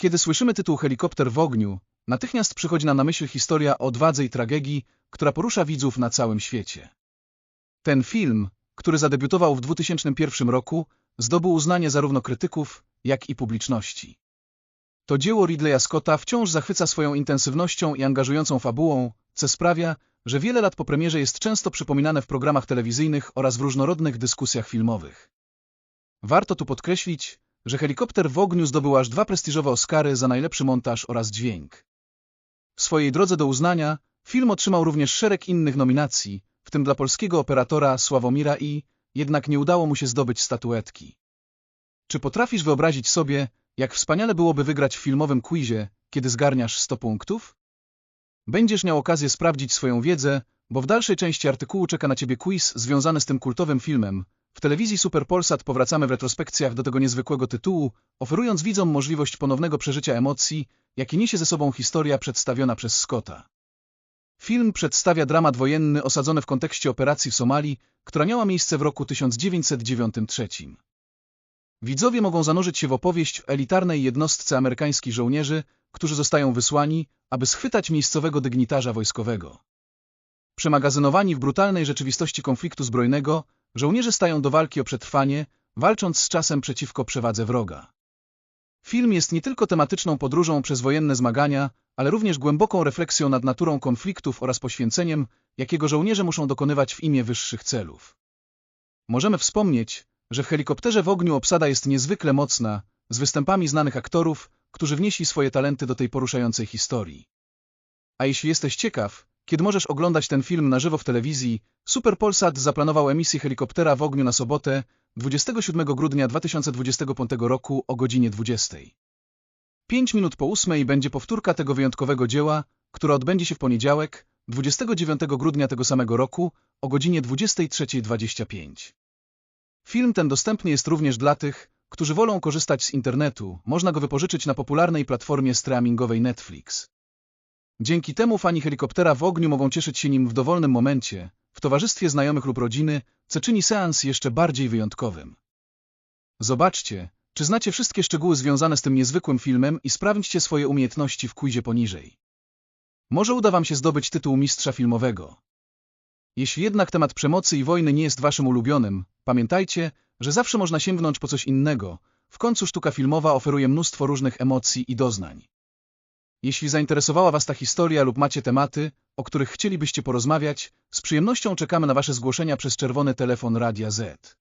Kiedy słyszymy tytuł Helikopter w ogniu, natychmiast przychodzi nam na myśl historia o odwadze i tragedii, która porusza widzów na całym świecie. Ten film, który zadebiutował w 2001 roku, zdobył uznanie zarówno krytyków, jak i publiczności. To dzieło Ridleya Scotta wciąż zachwyca swoją intensywnością i angażującą fabułą, co sprawia, że wiele lat po premierze jest często przypominane w programach telewizyjnych oraz w różnorodnych dyskusjach filmowych. Warto tu podkreślić, że Helikopter w ogniu zdobył aż dwa prestiżowe Oscary za najlepszy montaż oraz dźwięk. W swojej drodze do uznania film otrzymał również szereg innych nominacji, w tym dla polskiego operatora Sławomira i, jednak nie udało mu się zdobyć statuetki. Czy potrafisz wyobrazić sobie, jak wspaniale byłoby wygrać w filmowym quizie, kiedy zgarniasz 100 punktów? Będziesz miał okazję sprawdzić swoją wiedzę, bo w dalszej części artykułu czeka na Ciebie quiz związany z tym kultowym filmem. W telewizji Super Polsat powracamy w retrospekcjach do tego niezwykłego tytułu, oferując widzom możliwość ponownego przeżycia emocji, jakie niesie ze sobą historia przedstawiona przez Scotta. Film przedstawia dramat wojenny osadzony w kontekście operacji w Somalii, która miała miejsce w roku 1993. Widzowie mogą zanurzyć się w opowieść w elitarnej jednostce amerykańskich żołnierzy, którzy zostają wysłani, aby schwytać miejscowego dygnitarza wojskowego. Przemagazynowani w brutalnej rzeczywistości konfliktu zbrojnego, żołnierze stają do walki o przetrwanie, walcząc z czasem przeciwko przewadze wroga. Film jest nie tylko tematyczną podróżą przez wojenne zmagania, ale również głęboką refleksją nad naturą konfliktów oraz poświęceniem, jakiego żołnierze muszą dokonywać w imię wyższych celów. Możemy wspomnieć, że w helikopterze w ogniu obsada jest niezwykle mocna, z występami znanych aktorów, którzy wnieśli swoje talenty do tej poruszającej historii. A jeśli jesteś ciekaw, kiedy możesz oglądać ten film na żywo w telewizji, Super Polsat zaplanował emisję Helikoptera w ogniu na sobotę, 27 grudnia 2025 roku o godzinie 20. Pięć minut po ósmej będzie powtórka tego wyjątkowego dzieła, która odbędzie się w poniedziałek, 29 grudnia tego samego roku o godzinie 23.25. Film ten dostępny jest również dla tych, którzy wolą korzystać z internetu. Można go wypożyczyć na popularnej platformie streamingowej Netflix. Dzięki temu fani helikoptera w ogniu mogą cieszyć się nim w dowolnym momencie, w towarzystwie znajomych lub rodziny, co czyni seans jeszcze bardziej wyjątkowym. Zobaczcie, czy znacie wszystkie szczegóły związane z tym niezwykłym filmem i sprawdźcie swoje umiejętności w quizie poniżej. Może uda Wam się zdobyć tytuł mistrza filmowego. Jeśli jednak temat przemocy i wojny nie jest Waszym ulubionym, pamiętajcie, że zawsze można sięgnąć po coś innego. W końcu sztuka filmowa oferuje mnóstwo różnych emocji i doznań. Jeśli zainteresowała Was ta historia lub macie tematy, o których chcielibyście porozmawiać, z przyjemnością czekamy na Wasze zgłoszenia przez czerwony telefon Radia Z.